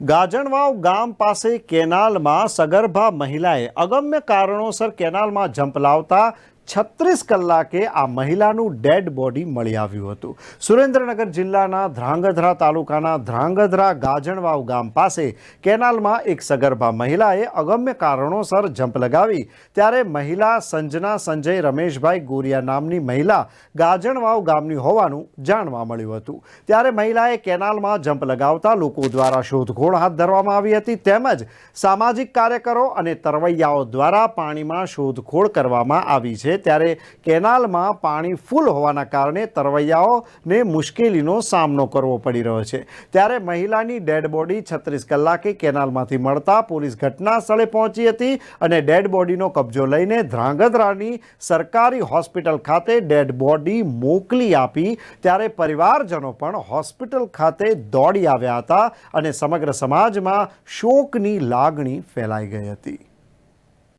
ગાજણવાવ ગામ પાસે કેનાલમાં સગર્ભા મહિલાએ અગમ્ય કારણોસર કેનાલમાં જંપ લાવતા છત્રીસ કલાકે આ મહિલાનું ડેડ બોડી મળી આવ્યું હતું. સુરેન્દ્રનગર જિલ્લાના ધ્રાંગધ્રા તાલુકાના ધ્રાંગધ્રા ગાજણવાવ ગામ પાસે કેનાલમાં એક સગર્ભા મહિલાએ અગમ્ય કારણોસર જંપ લગાવી, ત્યારે મહિલા સંજના સંજય રમેશભાઈ ગોરિયા નામની મહિલા ગાજણવાવ ગામની હોવાનું જાણવા મળ્યું હતું. ત્યારે મહિલાએ કેનાલમાં જંપ લગાવતા લોકો દ્વારા શોધખોળ હાથ ધરવામાં આવી હતી, તેમજ સામાજિક કાર્યકરો અને તરવૈયાઓ દ્વારા પાણીમાં શોધખોળ કરવામાં આવી છે. ત્યારે કેનાલમાં પાણી ફૂલ હોવાના કારણે તરવૈયાઓને મુશ્કેલીનો સામનો કરવો પડી રહ્યો છે. ત્યારે મહિલાની ડેડ બોડી છત્રીસ કલાકે કેનાલમાંથી મળતા પોલીસ ઘટના સ્થળે પહોંચી હતી અને ડેડ બોડીનો કબજો લઈને ધ્રાંગધ્રાની સરકારી હોસ્પિટલ ખાતે ડેડ બોડી મોકલી આપી ત્યારે પરિવારજનો પણ હોસ્પિટલ ખાતે દોડી આવ્યા હતા અને સમગ્ર સમાજમાં શોકની લાગણી ફેલાઈ ગઈ હતી.